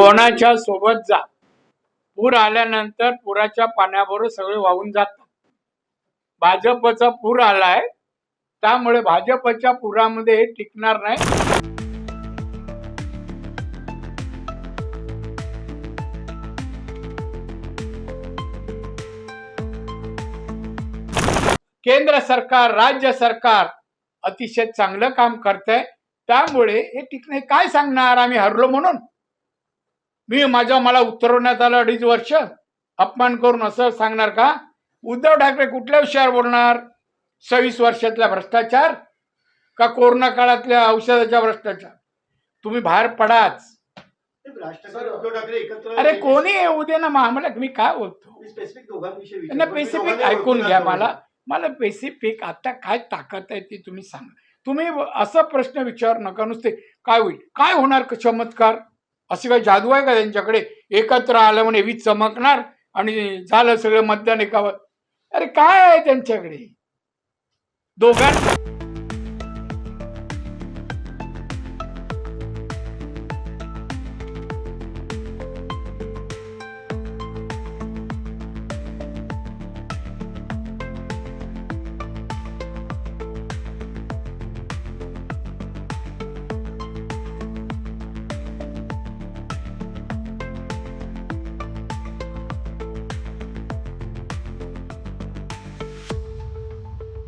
कोणाच्या सोबत जा. पूर आल्यानंतर पुराच्या पाण्याबरोबर सगळे वाहून जातात. भाजपचा पूर आलाय त्यामुळे भाजपच्या पुरामध्ये हे टिकणार नाही. केंद्र सरकार राज्य सरकार अतिशय चांगलं काम करतंय. त्यामुळे हे टिकणे काय सांगणार? आम्ही हरलो म्हणून. मी माझ्या मला उतरवण्यात आलं अडीच वर्ष. अपमान करून असं सांगणार का? उद्धव ठाकरे कुठल्या विषयावर बोलणार? सव्वीस वर्षातला भ्रष्टाचार का कोरोना काळातल्या औषधाच्या भ्रष्टाचार? तुम्ही बाहेर पडाच. अरे कोणी येऊ दे ना आम्हाला मी काय बोलतो? स्पेसिफिक ऐकून घ्या. मला. मला पेसिफिक आता काय ताकद आहे ती तुम्ही सांगा. तुम्ही असं प्रश्न विचार नका. नुसते काय होईल? काय होणार क- चमत्कार? अशी काही जादू आहे का त्यांच्याकडे? एकत्र आलं म्हणे वीज चमकणार आणि झालं सगळं मतदान एकावर. अरे काय आहे त्यांच्याकडे? दोघांना